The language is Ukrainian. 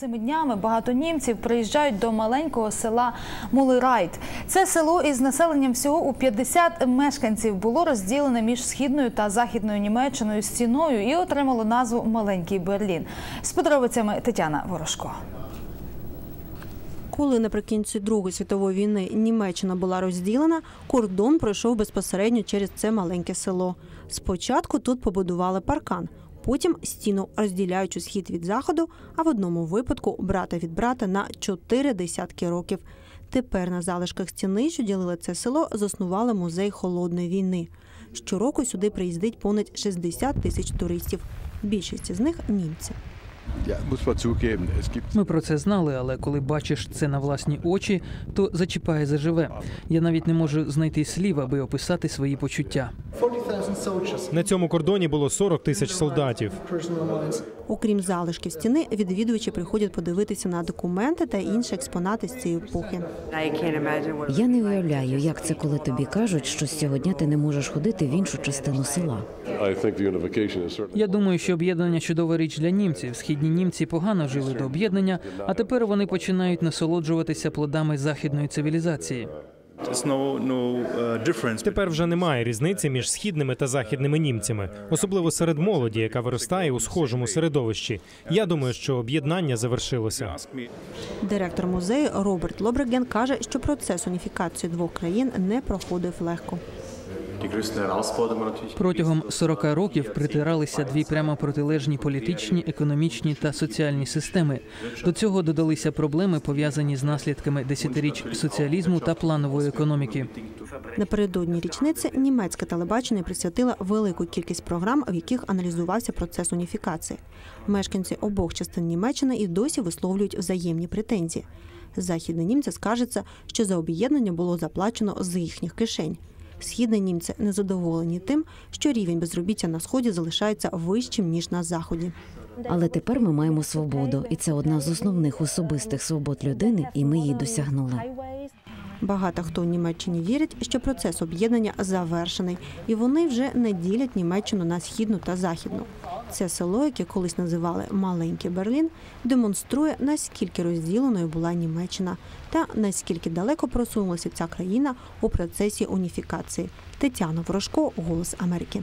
Цими днями багато німців приїжджають до маленького села Мулирайт. Це село із населенням всього у 50 мешканців було розділене між східною та західною Німеччиною стіною і отримало назву Маленький Берлін. З подробицями Тетяна Ворожко. Коли наприкінці Другої світової війни Німеччина була розділена, кордон пройшов безпосередньо через це маленьке село. Спочатку тут побудували паркан, потім стіну, розділяючи схід від заходу, а в одному випадку брата від брата на чотири десятки років. Тепер на залишках стіни, що ділили це село, заснували музей холодної війни. Щороку сюди приїздить понад 60 тисяч туристів. Більшість з них німці. Gibt Ми про це знали, але коли бачиш це на власні очі, то зачіпає заживе. Я навіть не можу знайти слів, аби описати свої почуття. На цьому кордоні було 40 тисяч солдатів. Окрім залишків стіни, відвідувачі приходять подивитися на документи та інші експонати з цієї епохи. Я не уявляю, як це, коли тобі кажуть, що з цього дня ти не можеш ходити в іншу частину села. Я думаю, що об'єднання чудова річ для німців. Східні німці погано жили до об'єднання, а тепер вони починають насолоджуватися плодами західної цивілізації. Uh. Тепер вже немає різниці між східними та західними німцями, особливо серед молоді, яка виростає у схожому середовищі. Я думаю, що об'єднання завершилося. Директор музею Роберт Лобреген каже, що процес уніфікації двох країн не проходив легко. Протягом 40 років притиралися дві прямо протилежні політичні, економічні та соціальні системи. До цього додалися проблеми, пов'язані з наслідками десятиріч соціалізму та планової економіки. Напередодні річниці німецьке телебачення присвятило велику кількість програм, в яких аналізувався процес уніфікації. Мешканці обох частин Німеччини і досі висловлюють взаємні претензії. Західні німці скаржаться, що за об'єднання було заплачено з їхніх кишень. Східні німці незадоволені тим, що рівень безробіття на сході залишається вищим ніж на заході. Але тепер ми маємо свободу, і це одна з основних особистих свобод людини, і ми її досягнули. Багато хто в Німеччині вірить, що процес об'єднання завершений, і вони вже не ділять Німеччину на східну та західну. Це село, яке колись називали Маленький Берлін, демонструє наскільки розділеною була Німеччина та наскільки далеко просунулася ця країна у процесі уніфікації. Тетяна Ворожко, Голос Америки.